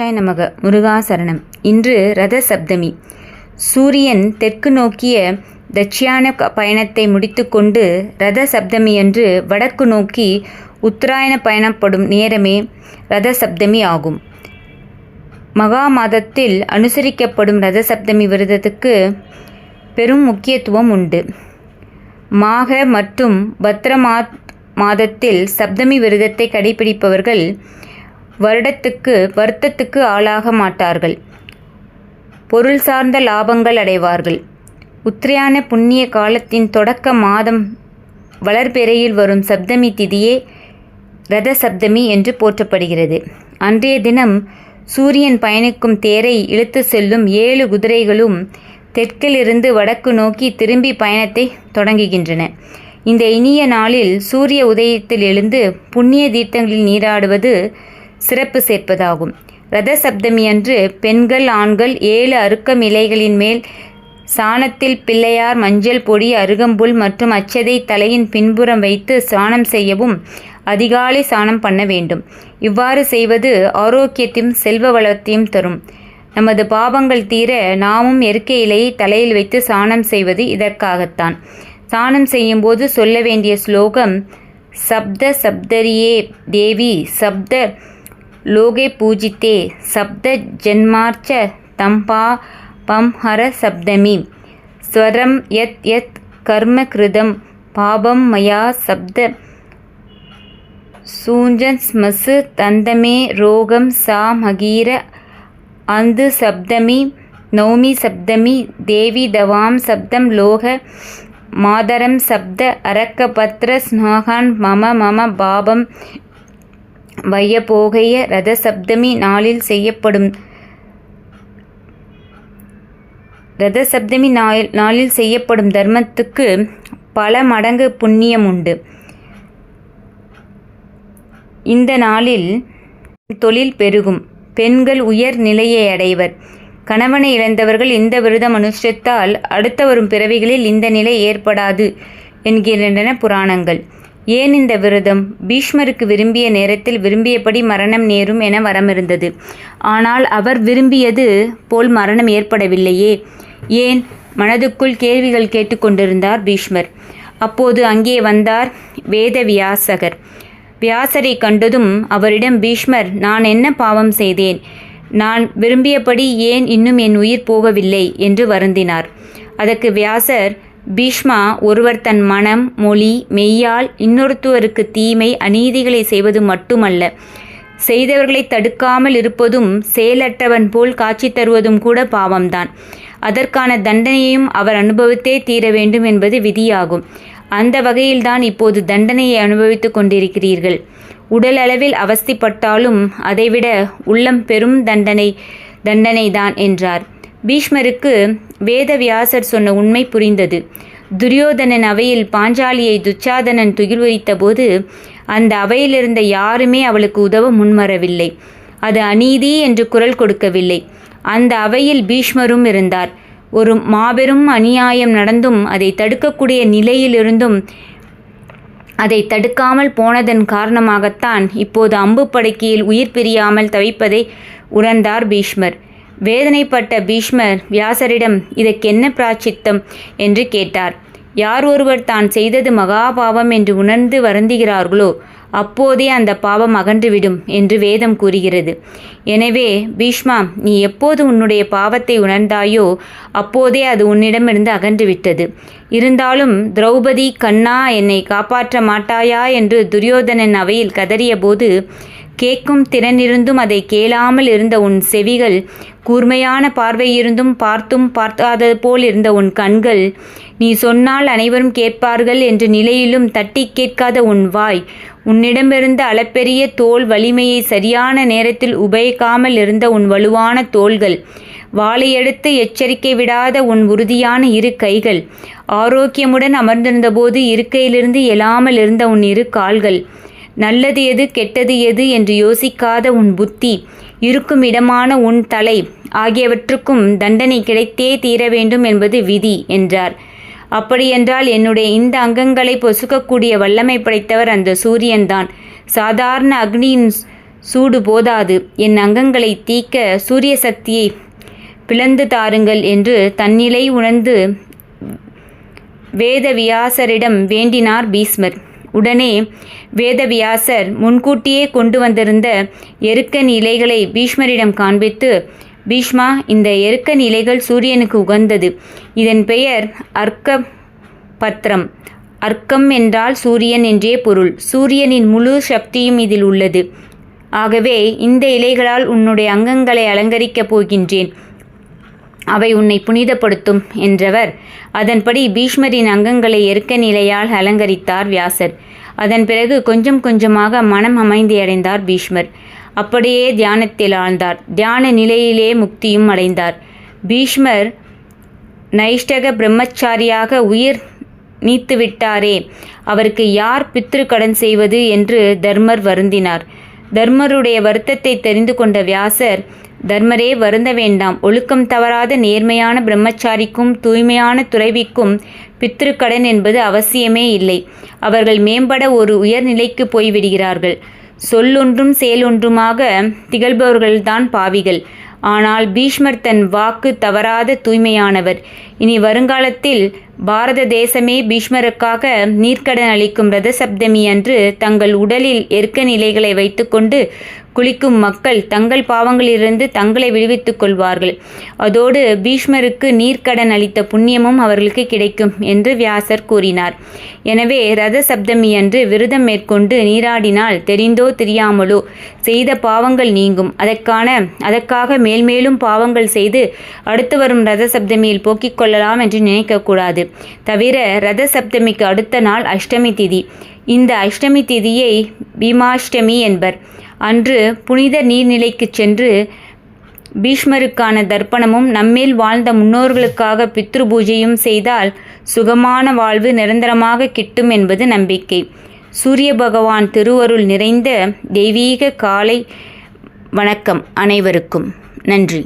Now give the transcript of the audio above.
நமக முருகாசரணம் இன்று ரத சப்தமி. சூரியன் தெற்கு நோக்கிய தட்சியான பயணத்தை முடித்துக்கொண்டு ரத சப்தமி என்று வடக்கு நோக்கி உத்தராயண பயணப்படும் நேரமே ரத சப்தமி ஆகும். மகா மாதத்தில் அனுசரிக்கப்படும் ரத சப்தமி விரதத்துக்கு பெரும் முக்கியத்துவம் உண்டு. மாக மற்றும் பத்ர மாதத்தில் சப்தமி விரதத்தை கடைபிடிப்பவர்கள் வருடத்துக்கு வருத்தத்துக்கு ஆளாக மாட்டார்கள். பொருள் சார்ந்த லாபங்கள் அடைவார்கள். உத்திரையான புண்ணிய காலத்தின் தொடக்க மாதம் வளர்பிறையில் வரும் சப்தமி திதியே ரத சப்தமி என்று போற்றப்படுகிறது. அன்றைய தினம் சூரியன் பயணிக்கும் தேரை இழுத்து செல்லும் ஏழு குதிரைகளும் தெற்கிலிருந்து வடக்கு நோக்கி திரும்பி பயணத்தை தொடங்குகின்றன. இந்த இனிய நாளில் சூரிய உதயத்தில் எழுந்து புண்ணிய தீர்த்தங்களில் நீராடுவது சிறப்பு சேர்ப்பதாகும். ரத சப்தமி அன்று பெண்கள் ஆண்கள் ஏழு அருக்கம் இலைகளின் மேல் சாணத்தில் பிள்ளையார் மஞ்சள் பொடி அருகம்புல் மற்றும் அச்சதை தலையின் பின்புறம் வைத்து சாணம் செய்யவும் அதிகாலை சாணம் பண்ண வேண்டும். இவ்வாறு செய்வது ஆரோக்கியத்தையும் செல்வ வளத்தையும் தரும். நமது பாவங்கள் தீர நாமும் எருக்கை இலையை தலையில் வைத்து சாணம் செய்வது இதற்காகத்தான். சாணம் செய்யும்போது சொல்ல வேண்டிய ஸ்லோகம் சப்த சப்தரியே தேவி சப்த லோகே பூஜித்தே. சப்த ஜன்மார்ச்ச தம்பா பம் ஹர சப்தமி. ஸ்வரம் யத் யத் கர்ம கிருதம். பாபம் மயா சப்த சூஞ்சன்ஸ்மசு தந்தமே ரோகம் சா மகீர அந்து சப்தமி. நௌமி சப்தமி. தேவி தவாம் சப்தம் லோக மாதரம் சப்த. அரக்கபத்ர ஸ்நாகான் மம மம பாபம் வையபோகைய ரதசப்தமி நாளில் செய்யப்படும். ரதசப்தமி நாள் நாளில் செய்யப்படும் தர்மத்துக்கு பல மடங்கு புண்ணியம் உண்டு. இந்த நாளில் தொழில் பெருகும். பெண்கள் உயர் நிலையை அடைவர். கணவனை இழந்தவர்கள் இந்த விரதம் அனுஷ்டித்தால் அடுத்த வரும் பிறவிகளில் இந்த நிலை ஏற்படாது என்கின்றன புராணங்கள். ஏன் இந்த விரதம்? பீஷ்மருக்கு விரும்பிய நேரத்தில் விரும்பியபடி மரணம் நேரும் என வரமிருந்தது. ஆனால் அவர் விரும்பியது போல் மரணம் ஏற்படவில்லையே. ஏன்? மனதுக்குள் கேள்விகள் கேட்டுக்கொண்டிருந்தார் பீஷ்மர். அப்போது அங்கே வந்தார் வேத வியாசகர் வியாசரை கண்டதும் அவரிடம் பீஷ்மர் நான் என்ன பாவம் செய்தேன்? நான் விரும்பியபடி ஏன் இன்னும் என் உயிர் போகவில்லை? என்று வருந்தினார். அதற்கு வியாசர் பீஷ்மா ஒருவர் தன் மனம் மொழி மெய்யால் இன்னொருத்துவருக்கு தீமை அநீதிகளை செய்வது மட்டுமல்ல. செய்தவர்களை தடுக்காமல் இருப்பதும் செயலற்றவன் போல் காட்சி தருவதும் கூட பாவம்தான். அதற்கான தண்டனையையும் அவர் அனுபவித்தே தீர வேண்டும் என்பது விதியாகும். அந்த வகையில்தான் இப்போது தண்டனையை அனுபவித்துக் கொண்டிருக்கிறீர்கள். உடல் அளவில் அவஸ்திப்பட்டாலும் அதைவிட உள்ளம் பெரும் தண்டனை தண்டனைதான் என்றார். பீஷ்மருக்கு வேதவியாசர் சொன்ன உண்மை புரிந்தது. துரியோதனன் அவையில் பாஞ்சாலியை துச்சாதனன் துகில்வரித்த போது அந்த அவையிலிருந்த யாருமே அவளுக்கு உதவ முன்வரவில்லை. அது அநீதி என்று குரல் கொடுக்கவில்லை. அந்த அவையில் பீஷ்மரும் இருந்தார். ஒரு மாபெரும் அநியாயம் நடந்தும் அதை தடுக்கக்கூடிய நிலையிலிருந்தும் அதை தடுக்காமல் போனதன் காரணமாகத்தான் இப்போது அம்பு படுக்கையில் உயிர் பிரியாமல் தவிப்பதை உணர்ந்தார் பீஷ்மர். வேதனைப்பட்ட பீஷ்மர் வியாசரிடம் இதற்கென்ன பிராச்சித்தம்? என்று கேட்டார். யார் ஒருவர் தான் செய்தது மகாபாவம் என்று உணர்ந்து வருந்துகிறார்களோ அப்போதே அந்த பாவம் அகன்றுவிடும் என்று வேதம் கூறுகிறது. எனவே பீஷ்மா நீ எப்போது உன்னுடைய பாவத்தை உணர்ந்தாயோ அப்போதே அது உன்னிடமிருந்து அகன்றுவிட்டது. இருந்தாலும் திரௌபதி கண்ணா என்னை காப்பாற்ற மாட்டாயா? என்று துரியோதனன் அவையில் கதறியபோது கேட்கும் திறனிருந்தும் அதை கேளாமல் இருந்த உன் செவிகள் கூர்மையான பார்வையிருந்தும் பார்த்தும் பார்க்காதது போல் இருந்த உன் கண்கள் நீ சொன்னால் அனைவரும் கேட்பார்கள் என்ற நிலையிலும் தட்டி கேட்காத உன் வாய் உன்னிடமிருந்த அளப்பெரிய தோல் வலிமையை சரியான நேரத்தில் உபயோகாமல் இருந்த உன் வலுவான தோள்கள் வாளையெடுத்து எச்சரிக்கை விடாத உன் உறுதியான இரு கைகள் ஆரோக்கியமுடன் அமர்ந்திருந்தபோது இருக்கையிலிருந்து எழாமல் இருந்த உன் இரு கால்கள் நல்லது எது கெட்டது எது என்று யோசிக்காத உன் புத்தி இருக்கும் இடமான உன் தலை ஆகியவற்றுக்கும் தண்டனை கிடைத்தே தீர வேண்டும் என்பது விதி என்றார். அப்படியென்றால் என்னுடைய இந்த அங்கங்களை பொசுக்கக்கூடிய வல்லமை படைத்தவர் அந்த சூரியன்தான். சாதாரண அக்னியின் சூடு போதாது. என் அங்கங்களை தீக்க சூரிய சக்தியை பிளந்து தாருங்கள் என்று தன்னிலை உணர்ந்து வேதவியாசரிடம் வேண்டினார் பீஸ்மர் உடனே வேதவியாசர் முன்கூட்டியே கொண்டு வந்திருந்த எருக்கன் இலைகளை பீஷ்மரிடம் காண்பித்து பீஷ்மா இந்த எருக்கன் இலைகள் சூரியனுக்கு உகந்தது. இதன் பெயர் அர்க்க பத்திரம் அர்க்கம் என்றால் சூரியன் என்றே பொருள். சூரியனின் முழு சக்தியும் இதில் உள்ளது. ஆகவே இந்த இலைகளால் உன்னுடைய அங்கங்களை அலங்கரிக்கப் போகின்றேன். அவை உன்னை புனிதப்படுத்தும் என்றவர். அதன்படி பீஷ்மரின் அங்கங்களை எருக்க நிலையால் அலங்கரித்தார் வியாசர். அதன் பிறகு கொஞ்சம் கொஞ்சமாக மனம் அமைதி அடைந்தார் பீஷ்மர். அப்படியே தியானத்தில் ஆழ்ந்தார். தியான நிலையிலே முக்தியும் அடைந்தார். பீஷ்மர் நைஷ்டக பிரம்மச்சாரியாக உயிர் நீத்துவிட்டாரே அவருக்கு யார் பித்ரு கடன் செய்வது என்று தர்மர் வருந்தினார். தர்மருடைய வருத்தத்தை தெரிந்து கொண்ட வியாசர் தர்மரே வருந்த வேண்டாம். ஒழுக்கம் தவறாத. நேர்மையான பிரம்மச்சாரிக்கும் தூய்மையான துறைவிக்கும் பித்திருக்கடன் என்பது அவசியமே இல்லை. அவர்கள் மேம்பட ஒரு உயர்நிலைக்கு போய்விடுகிறார்கள். சொல்லொன்றும் செயலொன்றுமாக திகழ்பவர்கள்தான் பாவிகள். ஆனால் பீஷ்மர் தன் வாக்கு தவறாத தூய்மையானவர். இனி வருங்காலத்தில் பாரத தேசமே பீஷ்மருக்காக நீர்க்கடன் அளிக்கும் ரத சப்தமி அன்று தங்கள் உடலில் எருக்க நிலைகளை வைத்துக்கொண்டு குளிக்கும் மக்கள் தங்கள் பாவங்களிலிருந்து தங்களை விடுவித்துக் கொள்வார்கள். அதோடு பீஷ்மருக்கு நீர்க்கடன் அளித்த புண்ணியமும் அவர்களுக்கு கிடைக்கும் என்று வியாசர் கூறினார். எனவே ரத சப்தமி அன்று விரதம் மேற்கொண்டு நீராடினால் தெரிந்தோ தெரியாமலோ செய்த பாவங்கள் நீங்கும். அதற்கான அதற்காக மேல்மேலும் பாவங்கள் செய்து அடுத்து வரும் ரத சப்தமியில் போக்கிக் கொள்ளலாம் என்று நினைக்கக்கூடாது. தவிர ரத சப்தமிக்கு அடுத்த நாள் அஷ்டமி திதி. இந்த அஷ்டமி திதியை பீமாஷ்டமி என்பர். அன்று புனித நீர்நிலைக்கு சென்று பீஷ்மருக்கான தர்ப்பணமும் நம்மேல் வாழ்ந்த முன்னோர்களுக்காக பித்ரு பூஜையும் செய்தால் சுகமான வாழ்வு நிரந்தரமாக கிட்டும் என்பது நம்பிக்கை. சூரிய பகவான் திருவருள் நிறைந்த தெய்வீக காலை வணக்கம் அனைவருக்கும். நன்றி.